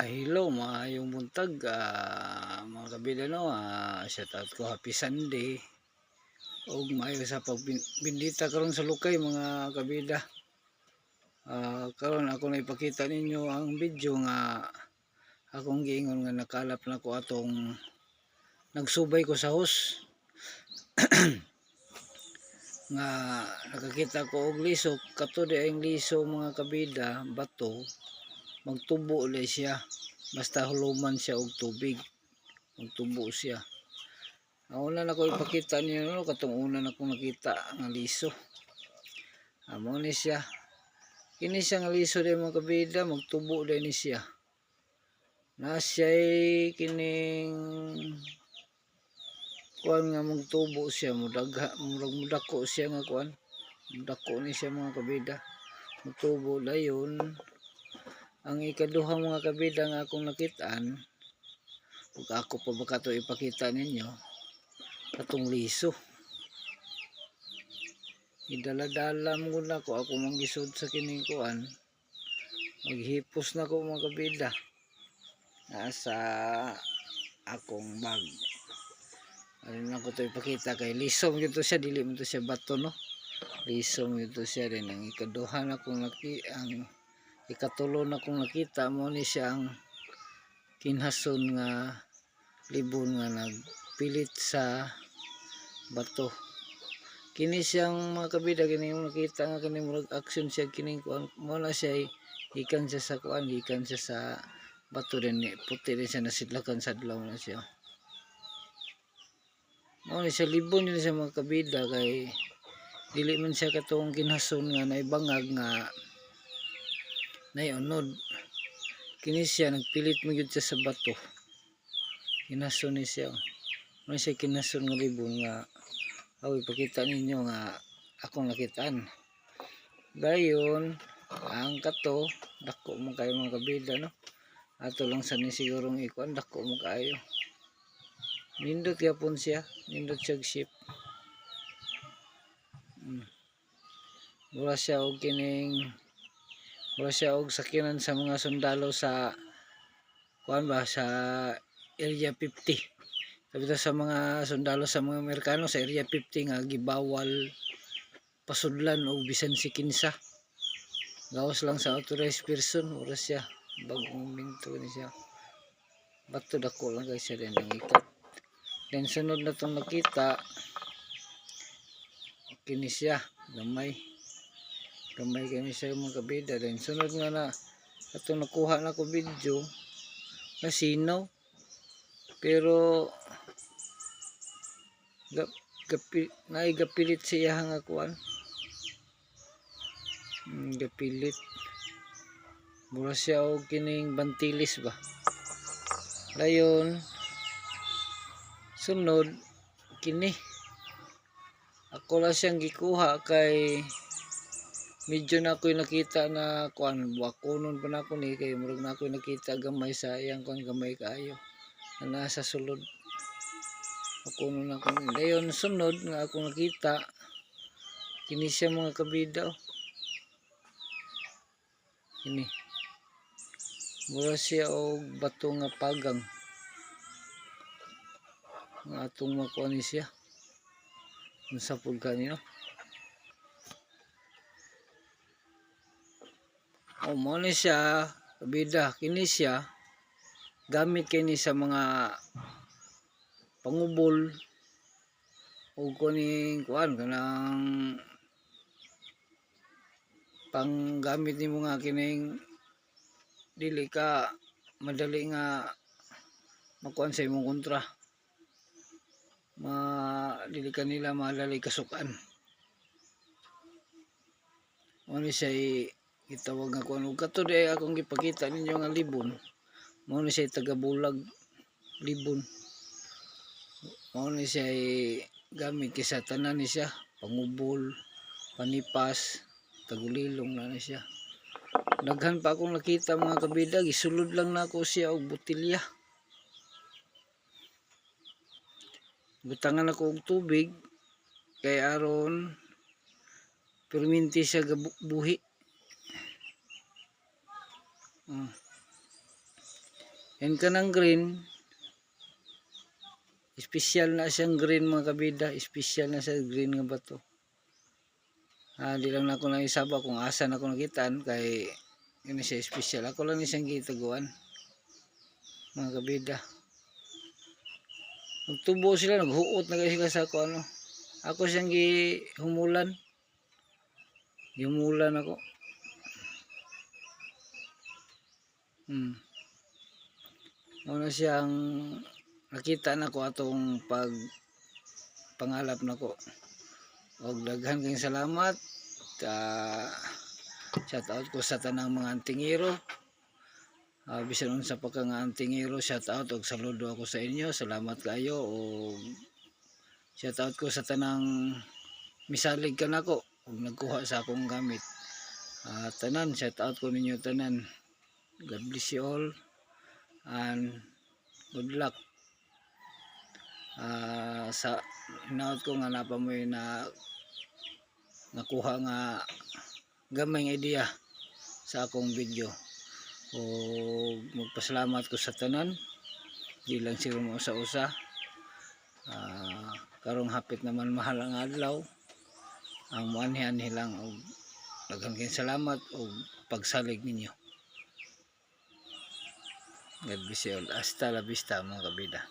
Ah, hello, maayong buntag, ah, mga kabila no, ah, shout out ko happy Sunday. Og maayo sa pagbindita karon sa Lukay mga kabida. Ah, karon ako na ipakita ninyo ang video nga akong giingon nga nakalap na ko atong nagsubay ko sa host. nga nakakita ko og liso kato di ang liso mga kabida bato magtubo ulit siya. Basta huluman siya og tubig. Magtubo siya. Ang una na ko ipakita niyo no? Katong una na ko nakita nga liso. Amo ni siya. Kini siya nga liso di mga kabida. Magtubo din ni siya. Na siya kining kuan nga magtubo siya. Mudagha murag mudako siya nga kuan mudako ni siya mga kabida. Magtubo dayon ang ikaduha mga kabida nga akong nakitaan ug ako pa ba kato ipakita ninyo katong liso. Idala-dala mo na ko ako manggisod sa kining kuan. Maghipos na ko mga kabida nasa akong bag. Ano na ko to ipakita kay lisom gito siya dili mo to siya bato no? Lisom gito siya rin. Ang ikaduha na kong naki ang ikatulo na kong nakita mo ni siya ang kinhason nga libon nga nagpilit sa bato. Kini siyang mga kabida kini mo nakita nga kini murag action siya kini kuan mo na siya ikan siya sa kuan ikan siya sa bato din puti din siya nasidlakan sa adlaw na siya. Mo ni siya libon yun siya mga kabida kay dili man siya katong kinhason nga naibangag nga naiunod kini siya nagpilit mo gyud siya sa bato. Kinason ni siya mo siya kinason nga libon nga aw ipakita ninyo nga akong nakitaan. Dayon ang kato dako mo kayo mga kabida no? Ato lang sa ni sigurong ikuan dako mo kayo. Nindot yapon siya nindot siya ship. Hmm. mura siya og kining mura siya og sakinan sa mga sundalo sa kuan ba sa area 50 sabi sa mga sundalo sa mga Amerikano sa area 50 nga gibawal pasudlan o bisan si kinsa. Gawas lang sa authorized person mura siya. Bagong minto ni siya. Bato dako lang guys siya din ang ikat then sunod na itong nakita kini siya gamay gamay kini siya mga kabida. Then sunod nga na itong nakuha na ko video na sinaw pero gap, gapi, naigapilit siya nga kuan hmm, gapilit. Mura siya og kining bantilis ba? Dayon sunod kini. Ako lang siyang gikuha kay medyo na ako'y nakita na kuan wakunon pa na ako ni kay murag na ako'y nakita gamay sa iyang kuan gamay kaayo. Na nasa sulod. Wakunon na ako dayon sunod nga ako nakita kini siya mga kabida oh. kini. Mura siya og bato nga pagang. Nga atong makuha ni siya. Unsa pud kanino o mo ni siya kabida kini siya gamit kini sa mga pangubol. O kuning kuan kanang panggamit nimo nga kining dili ka madali nga makuan sa imong kontra. Ma dili ka nila madali kasukan. Ni siya gitawag nga kuan ug kato akong gipakita ninyo nga libon. Mo ni siya tagabulag libon. Mo ni siya gamit kisa tanan ni siya pangubol panipas tagulilong na ni siya. Daghan pa akong nakita mga kabida gisulod lang na ako siya og botilya butangan ako og tubig kay aron perminti siya buhi mm. Yan ka ng green. Espesyal na siyang green mga kabida. Espesyal na siya green nga bato. Ah, di lang na ako na isaba kung asa na ako nakitaan kay yun siya espesyal. Ako lang ni siyang gitaguan. Mga kabida. Nagtubo sila, naghuot na kasi sa ako ano. Ako siyang gihumulan. Gihumulan ako. Hmm. Ano siyang nakita na ko atong pag pangalap na ko. Og daghan kayong salamat. Uh, shout out ko sa tanang mga antingero. Uh, bisan unsa pa ka nga antingero, shout out og saludo ako sa inyo. Salamat kayo og shout out ko sa tanang misalig ka nako og nagkuha sa akong gamit. Ah, tanan, shout out ko ninyo tanan. God bless you all and good luck. Ah, sa hinaut ko nga napa mo na nakuha nga gamay nga idea sa akong video. O magpasalamat ko sa tanan. Di lang sila mo sa usa Ah, karong hapit naman mahal ang adlaw. Ang muanhian nilang og daghang salamat og pagsalig ninyo God bless you all. Hasta la vista mga kabida.